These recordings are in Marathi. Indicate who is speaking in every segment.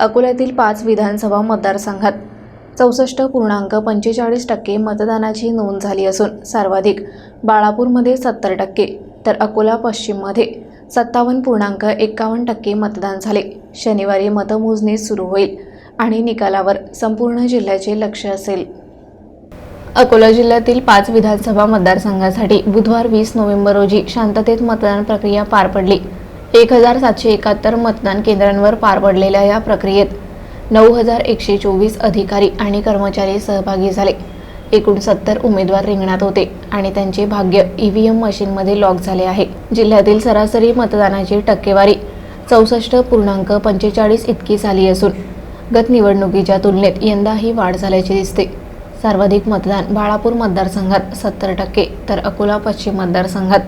Speaker 1: अकोल्यातील पाच विधानसभा मतदारसंघात चौसष्ट पूर्णांक पंचेचाळीस टक्के मतदानाची नोंद झाली असून सर्वाधिक बाळापूरमध्ये सत्तर टक्के तर अकोला पश्चिममध्ये सत्तावन्न पूर्णांक एकावन्न टक्के मतदान झाले. शनिवारी मतमोजणी सुरू होईल आणि निकालावर संपूर्ण जिल्ह्याचे लक्ष असेल. अकोला जिल्ह्यातील पाच विधानसभा मतदारसंघासाठी बुधवार वीस नोव्हेंबर रोजी शांततेत मतदान प्रक्रिया पार पडली. एक हजार सातशे एकाहत्तर मतदान केंद्रांवर पार पडलेल्या या प्रक्रियेत नऊ हजार एकशे चोवीस अधिकारी आणि कर्मचारी सहभागी झाले. एकूण सत्तर उमेदवार रिंगणात होते आणि त्यांचे भाग्य ईव्हीएम मशीनमध्ये लॉक झाले आहे. जिल्ह्यातील सरासरी मतदानाची टक्केवारी चौसष्ट पूर्णांक पंचेचाळीस इतकी झाली असून गत निवडणुकीच्या तुलनेत यंदा ही वाढ झाल्याचे दिसते. सर्वाधिक मतदान बाळापूर मतदारसंघात सत्तर टक्के तर अकोला पश्चिम मतदारसंघात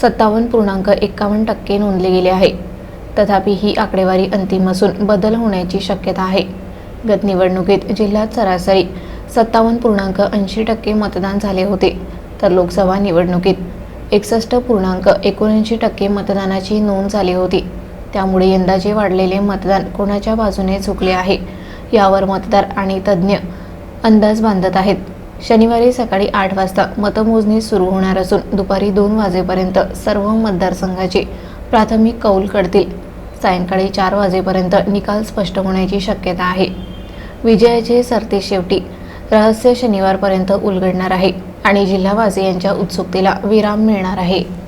Speaker 1: सत्तावन्न पूर्णांक एकावन्न टक्के नोंदले गेले आहे. तथापि ही आकडेवारी अंतिम असून बदल होण्याची शक्यता आहे. गत निवडणुकीत जिल्ह्यात सरासरी सत्तावन्न पूर्णांक ऐंशी टक्के मतदान झाले होते तर लोकसभा निवडणुकीत एकसष्ट पूर्णांक एकोणऐंशी टक्के मतदानाची नोंद झाली होती. त्यामुळे यंदाचे वाढलेले मतदान कोणाच्या बाजूने झुकले आहे यावर मतदार आणि तज्ज्ञ अंदाज बांधत आहेत. शनिवारी सकाळी आठ वाजता मतमोजणी सुरू होणार असून दुपारी दोन वाजेपर्यंत सर्व मतदारसंघाचे प्राथमिक कौल कळतील सायंकाळी चार वाजेपर्यंत निकाल स्पष्ट होण्याची शक्यता आहे. विजयाचे सरते शेवटी. रहस्य शनिवारपर्यंत उलगडणार आहे आणि जिल्हावासियांच्या उत्सुकतेला विराम मिळणार आहे.